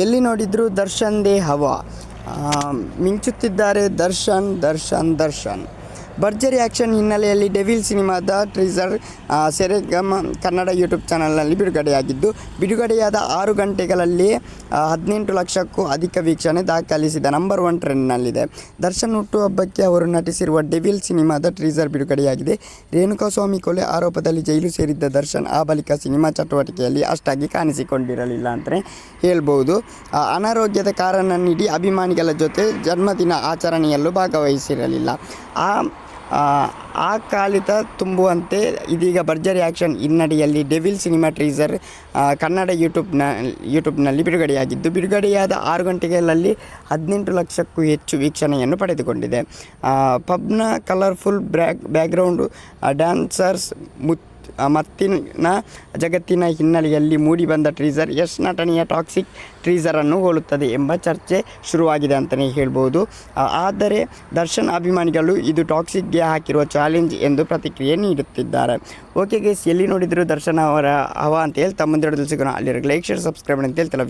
ಎಲ್ಲಿ ನೋಡಿದ್ರು ದರ್ಶನ್ ದೇ ಹವಾ. ಮಿಂಚುತ್ತಿದ್ದಾರೆ ದರ್ಶನ್ ದರ್ಶನ್ ದರ್ಶನ್. ಭರ್ಜರಿ ಆ್ಯಕ್ಷನ್ ಹಿನ್ನೆಲೆಯಲ್ಲಿ ಡೆವಿಲ್ ಸಿನಿಮಾದ ಟ್ರೀಸರ್ ಸೆರೆಗಮ ಕನ್ನಡ ಯೂಟ್ಯೂಬ್ ಚಾನಲ್ನಲ್ಲಿ ಬಿಡುಗಡೆಯಾಗಿದ್ದು, ಬಿಡುಗಡೆಯಾದ ಆರು ಗಂಟೆಗಳಲ್ಲಿ ಹದಿನೆಂಟು ಲಕ್ಷಕ್ಕೂ ಅಧಿಕ ವೀಕ್ಷಣೆ ದಾಖಲಿಸಿದ ನಂಬರ್ ಒನ್ ಟ್ರೆಂಡ್ನಲ್ಲಿದೆ. ದರ್ಶನ್ ಹುಟ್ಟುಹಬ್ಬಕ್ಕೆ ಅವರು ನಟಿಸಿರುವ ಡೆವಿಲ್ ಸಿನಿಮಾದ ಟ್ರೀಸರ್ ಬಿಡುಗಡೆಯಾಗಿದೆ. ರೇಣುಕಾಸ್ವಾಮಿ ಕೊಲೆ ಆರೋಪದಲ್ಲಿ ಜೈಲು ಸೇರಿದ್ದ ದರ್ಶನ್ ಆ ಬಳಿಕ ಸಿನಿಮಾ ಚಟುವಟಿಕೆಯಲ್ಲಿ ಅಷ್ಟಾಗಿ ಕಾಣಿಸಿಕೊಂಡಿರಲಿಲ್ಲ ಅಂತಲೇ ಹೇಳ್ಬೋದು. ಅನಾರೋಗ್ಯದ ಕಾರಣ ನೀಡಿ ಅಭಿಮಾನಿಗಳ ಜೊತೆ ಜನ್ಮದಿನ ಆಚರಣೆಯಲ್ಲೂ ಭಾಗವಹಿಸಿರಲಿಲ್ಲ. ಆ ಆ, ಕಾಲಿತ ತುಂಬುವಂತೆ ಇದೀಗ ಭರ್ಜರಿ ಆ್ಯಕ್ಷನ್ ಹಿನ್ನಡೆಯಲ್ಲಿ ಡೆವಿಲ್ ಸಿನಿಮಾ ಟ್ರೀಸರ್ ಕನ್ನಡ ಯೂಟ್ಯೂಬ್ನ ಯೂಟ್ಯೂಬ್ನಲ್ಲಿ ಬಿಡುಗಡೆಯಾಗಿದ್ದು ಬಿಡುಗಡೆಯಾದ ಆರು ಗಂಟೆಗಳಲ್ಲಿ ಹದಿನೆಂಟು ಲಕ್ಷಕ್ಕೂ ಹೆಚ್ಚು ವೀಕ್ಷಣೆಯನ್ನು ಪಡೆದುಕೊಂಡಿದೆ. ಪಬ್ನ ಕಲರ್ಫುಲ್ ಬ್ಯಾಕ್ ಬ್ಯಾಕ್ಗ್ರೌಂಡು ಡ್ಯಾನ್ಸರ್ಸ್ ಮುತ್ ಮತ್ತಿನ ಜಗತ್ತಿನ ಹಿನ್ನೆಲೆಯಲ್ಲಿ ಮೂಡಿಬಂದ ಟ್ರೀಸರ್ ಯಶ್ ನಟನೆಯ ಟಾಕ್ಸಿಕ್ ಟ್ರೀಸರನ್ನು ಹೋಲುತ್ತದೆ ಎಂಬ ಚರ್ಚೆ ಶುರುವಾಗಿದೆ ಅಂತಲೇ ಹೇಳ್ಬೋದು. ಆದರೆ ದರ್ಶನ್ ಅಭಿಮಾನಿಗಳು ಇದು ಟಾಕ್ಸಿಕ್ಗೆ ಹಾಕಿರುವ ಚಾಲೆಂಜ್ ಎಂದು ಪ್ರತಿಕ್ರಿಯೆ ನೀಡುತ್ತಿದ್ದಾರೆ. ಓಕೆ ಗೇಸ್, ಎಲ್ಲಿ ನೋಡಿದರೂ ದರ್ಶನ್ ಅವರ ಹವಾ ಅಂತ ತಮ್ಮ ಮುಂದೆ ಸಿಗೋಣ. ಅಲ್ಲಿರೋ ಲೈಕ್ ಶೇರ್ ಸಬ್ಸ್ಕ್ರೈಬ್ ಅಂತ ಹೇಳ್ತಲ್ಲ